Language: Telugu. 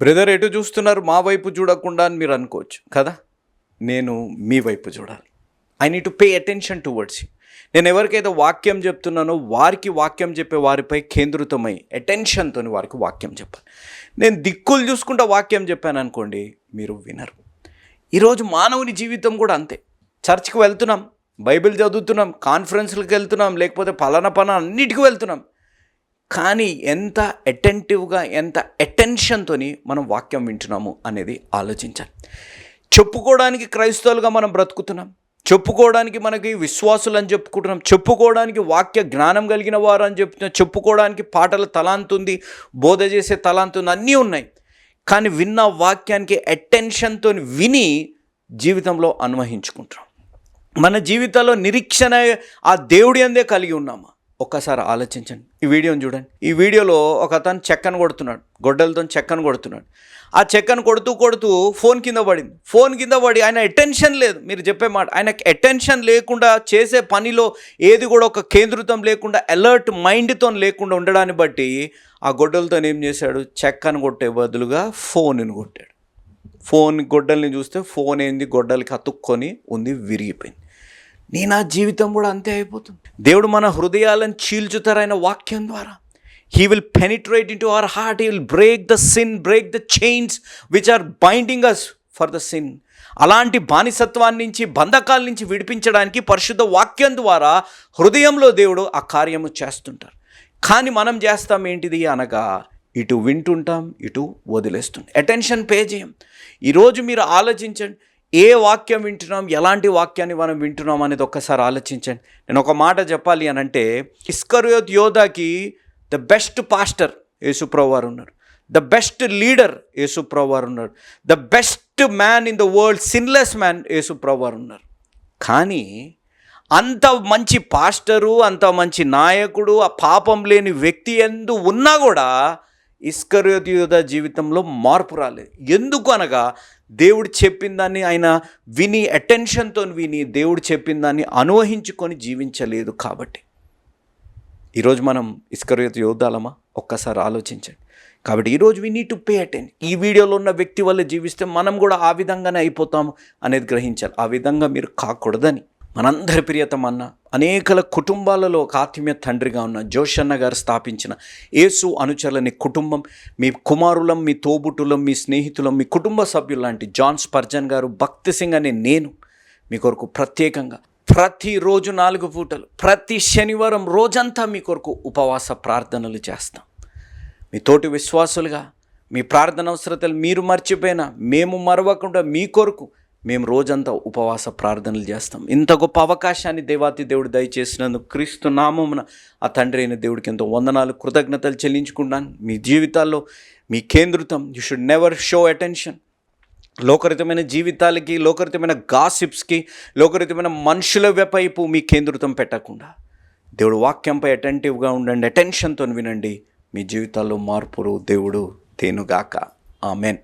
బ్రదర్ ఎటు చూస్తున్నారు? మా వైపు చూడకుండా అని మీరు అనుకోవచ్చు కదా? నేను మీ వైపు చూడాలి. I need to pay attention towards you నేను ఎవరికైతే వాక్యం చెప్తున్నానో వారికి వాక్యం చెప్పే వారిపై కేంద్రితమై అటెన్షన్తో వారికి వాక్యం చెప్పాలి. నేను దిక్కులు చూసుకుంటా వాక్యం చెప్పాను అనుకోండి మీరు వినరు. ఈరోజు మానవుని జీవితం కూడా అంతే. చర్చ్కి వెళ్తున్నాం బైబిల్ చదువుతున్నాం కాన్ఫరెన్స్లకు వెళ్తున్నాం లేకపోతే పలానా పన అన్నిటికీ వెళ్తున్నాం. కానీ ఎంత అటెంటివ్గా ఎంత అటెన్షన్తో మనం వాక్యం వింటున్నాము అనేది ఆలోచించాలి. చెప్పుకోవడానికి క్రైస్తవులుగా మనం బ్రతుకుతున్నాం. చెప్పుకోవడానికి మనకి విశ్వాసులు అని చెప్పుకుంటున్నాం. చెప్పుకోవడానికి వాక్య జ్ఞానం కలిగిన వారు అని చెప్తున్నాం చెప్పుకోవడానికి పాటల తలాంత్ ఉంది బోధ చేసే తలాంత్ ఉంది అన్నీ ఉన్నాయి. కానీ విన్న వాక్యానికి అటెన్షన్తో విని జీవితంలో అన్వహించుకుంటున్నాం. మన జీవితంలో నిరీక్షణ ఆ దేవుడి అందే కలిగి ఉన్నామా? ఒక్కసారి ఆలోచించండి. ఈ వీడియోని చూడండి. ఈ వీడియోలో ఒక అతను చెక్కను కొడుతున్నాడు. గొడ్డలతో చెక్కను కొడుతున్నాడు. ఆ చెక్కను కొడుతూ కొడుతూ ఫోన్ కింద పడింది. ఫోన్ కింద పడి ఆయన అటెన్షన్ లేదు. మీరు చెప్పే మాట ఆయనకి అటెన్షన్ లేకుండా చేసే పనిలో ఏది కూడా ఒక కేంద్రితం లేకుండా అలర్ట్ మైండ్తో లేకుండా ఉండడాన్ని బట్టి ఆ గొడ్డలతో ఏం చేశాడు? చెక్కను కొట్టే బదులుగా ఫోన్ని కొట్టాడు. ఫోన్ గొడ్డల్ని చూస్తే ఫోన్ ఏంది? గొడ్డలకి అతుక్కొని ఉంది విరిగిపోయింది. నీ నా జీవితం కూడా అంతే అయిపోతుంది. దేవుడు మన హృదయాలను చీల్చుతారైన వాక్యం ద్వారా. He will penetrate into our heart he will break the sin break the chains which are binding us for the sin అలాంటి బానిసత్వాన్ని నుంచి బంధకాల నుంచి విడిపించడానికి పరిశుద్ధ వాక్యం ద్వారా హృదయంలో దేవుడు ఆ కార్యము చేస్తుంటారు. కానీ మనం చేస్తాం ఏంటిది అనగా ఇటు వింటుంటాం ఇటు వదిలేస్తుంటాం. అటెన్షన్ పే చేయం. ఈరోజు మీరు ఆలోచించండి ఏ వాక్యం వింటున్నాం? ఎలాంటి వాక్యాన్ని మనం వింటున్నాం అనేది ఒక్కసారి ఆలోచించండి. నేను ఒక మాట చెప్పాలి అని అంటే ఇస్కర్యోత్ యోధాకి ద బెస్ట్ పాస్టర్ యేసుప్రభు వారు ఉన్నారు. ద బెస్ట్ లీడర్ యేసుప్రభు వారు ఉన్నారు. The best man in the world sinless man Yesu Prabhu వారు ఉన్నారు. కానీ అంత మంచి పాస్టరు అంత మంచి నాయకుడు ఆ పాపం లేని వ్యక్తి ఎందు ఉన్నా కూడా ఇస్కరియోత్ యోధ జీవితంలో మార్పు రాలేదు. ఎందుకు అనగా దేవుడు చెప్పిన దాన్ని ఆయన విని అటెన్షన్తో విని దేవుడు చెప్పిన దాన్ని అనువహించుకొని జీవించలేదు కాబట్టి. ఈరోజు మనం ఇస్కర్యోత యోధాలమా ఒక్కసారి ఆలోచించండి. కాబట్టి ఈరోజు we need to pay attend ఈ వీడియోలో ఉన్న వ్యక్తి వల్ల జీవిస్తే మనం కూడా ఆ విధంగానే అయిపోతాము అనేది గ్రహించాలి. ఆ విధంగా మీరు కాకూడదని. మనందరి ప్రియతం అన్న అనేకల కుటుంబాలలో ఒక ఆత్మీయ తండ్రిగా ఉన్న జోషన్న గారు స్థాపించిన యేసు అనుచరులని కుటుంబం మీ కుమారులం మీ తోబుట్టులం మీ స్నేహితులం మీ కుటుంబ సభ్యులు లాంటి జాన్ స్పర్జన్ గారు భక్తి సింగ్ అనే నేను మీ కొరకు ప్రత్యేకంగా ప్రతిరోజు నాలుగు పూటలు ప్రతి శనివారం రోజంతా మీ కొరకు ఉపవాస ప్రార్థనలు చేస్తాం. మీ తోటి విశ్వాసులుగా మీ ప్రార్థన అవసరతలు మీరు మర్చిపోయినా మేము మరవకుండా మీ కొరకు మేము రోజంతా ఉపవాస ప్రార్థనలు చేస్తాం. ఇంత గొప్ప అవకాశాన్ని దేవాతి దేవుడు దయచేసినందుకు క్రీస్తు నామమున ఆ తండ్రి అయిన దేవుడికి ఎంతో వందనాలు కృతజ్ఞతలు చెల్లించుకున్నాను మీ జీవితాల్లో మీ కేంద్రితం you should never show attention లోకరితమైన జీవితాలకి లోకరితమైన గాసిప్స్కి లోకరితమైన మనుషుల వైపు మీ కేంద్రితం పెట్టకుండా దేవుడు వాక్యంపై అటెంటివ్గా ఉండండి అటెన్షన్తో వినండి. మీ జీవితాల్లో మార్పులు దేవుడు తేనుగాక. ఆమెన్